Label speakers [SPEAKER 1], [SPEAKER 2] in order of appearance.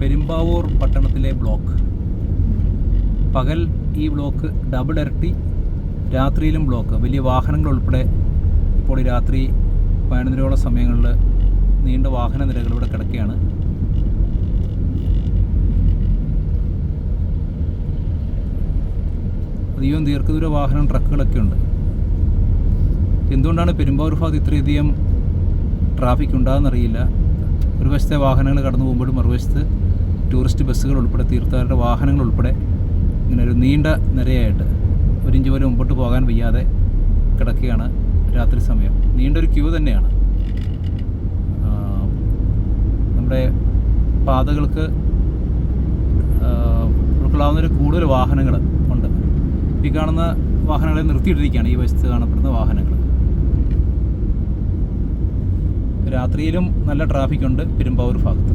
[SPEAKER 1] പെരുമ്പാവൂർ പട്ടണത്തിലെ ബ്ലോക്ക്. പകൽ ഈ ബ്ലോക്ക് ഡബിൾ ഇരട്ടി രാത്രിയിലും ബ്ലോക്ക്. വലിയ വാഹനങ്ങൾ ഉൾപ്പെടെ ഇപ്പോൾ ഈ രാത്രി പതിനൊന്നരയോളം സമയങ്ങളിൽ നീണ്ട വാഹന നിരകൾ ഇവിടെ കിടക്കുകയാണ്. അധികം ദീർഘദൂര വാഹനം ട്രക്കുകളൊക്കെ ഉണ്ട്. എന്തുകൊണ്ടാണ് പെരുമ്പാവൂർ ഭാഗത്ത് ഇത്രയധികം ട്രാഫിക് ഉണ്ടാകുന്നറിയില്ല? ഒരു വശത്തെ വാഹനങ്ങൾ കടന്നു പോകുമ്പോഴും മറുവശത്ത് ടൂറിസ്റ്റ് ബസ്സുകൾ ഉൾപ്പെടെ തീർത്ഥാടകരുടെ വാഹനങ്ങൾ ഉൾപ്പെടെ ഇങ്ങനെ ഒരു നീണ്ട നിരയായിട്ട് ഒരു ഇഞ്ച് പോലും മുമ്പോട്ട് പോകാൻ വയ്യാതെ കിടക്കുകയാണ് രാത്രി സമയം. നീണ്ടൊരു ക്യൂ തന്നെയാണ്. നമ്മുടെ പാതകൾക്ക് ഉൾക്കൊള്ളാവുന്നൊരു കൂടുതൽ വാഹനങ്ങൾ ഉണ്ട്. ഈ കാണുന്ന വാഹനങ്ങളെ നിർത്തിയിട്ടിരിക്കുകയാണ് ഈ വശത്ത് കാണപ്പെടുന്ന വാഹനങ്ങൾ. രാത്രിയിലും നല്ല ട്രാഫിക് ഉണ്ട് പെരുമ്പാവൂർ ഭാഗത്ത്.